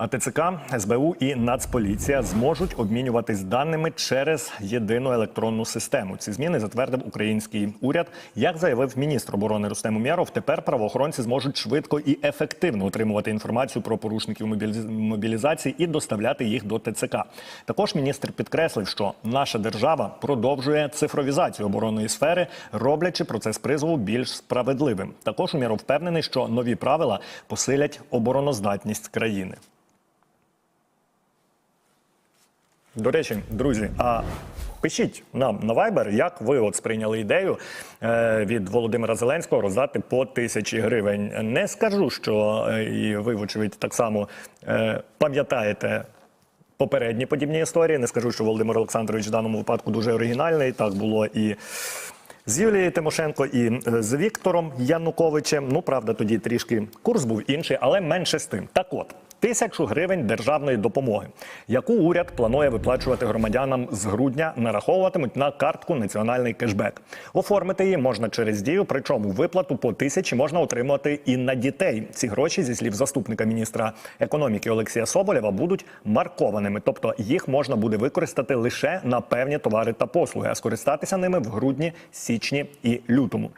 А ТЦК, СБУ і Нацполіція зможуть обмінюватись даними через єдину електронну систему. Ці зміни затвердив український уряд. Як заявив міністр оборони Рустем Умєров, тепер правоохоронці зможуть швидко і ефективно отримувати інформацію про порушників мобілізації і доставляти їх до ТЦК. Також міністр підкреслив, що наша держава продовжує цифровізацію оборонної сфери, роблячи процес призову більш справедливим. Також Умєров впевнений, що нові правила посилять обороноздатність країни. До речі, друзі, а пишіть нам на Viber, як ви от сприйняли ідею е, від Володимира Зеленського роздати по тисячі гривень. Не скажу, що е, і ви, вочевидь, так само е, пам'ятаєте. Попередні подібні історії. Не скажу, що Володимир Олександрович в даному випадку дуже оригінальний. Так було і з Юлією Тимошенко, і з Віктором Януковичем. Ну, правда, тоді трішки курс був інший, але менше з тим. Так от. Тисячу гривень державної допомоги, яку уряд планує виплачувати громадянам з грудня, нараховуватимуть на картку національний кешбек. Оформити її можна через дію, причому виплату по тисячі можна отримувати і на дітей. Ці гроші, зі слів заступника міністра економіки Олексія Соболєва, будуть маркованими, тобто їх можна буде використати лише на певні товари та послуги, а скористатися ними в грудні, січні і лютому.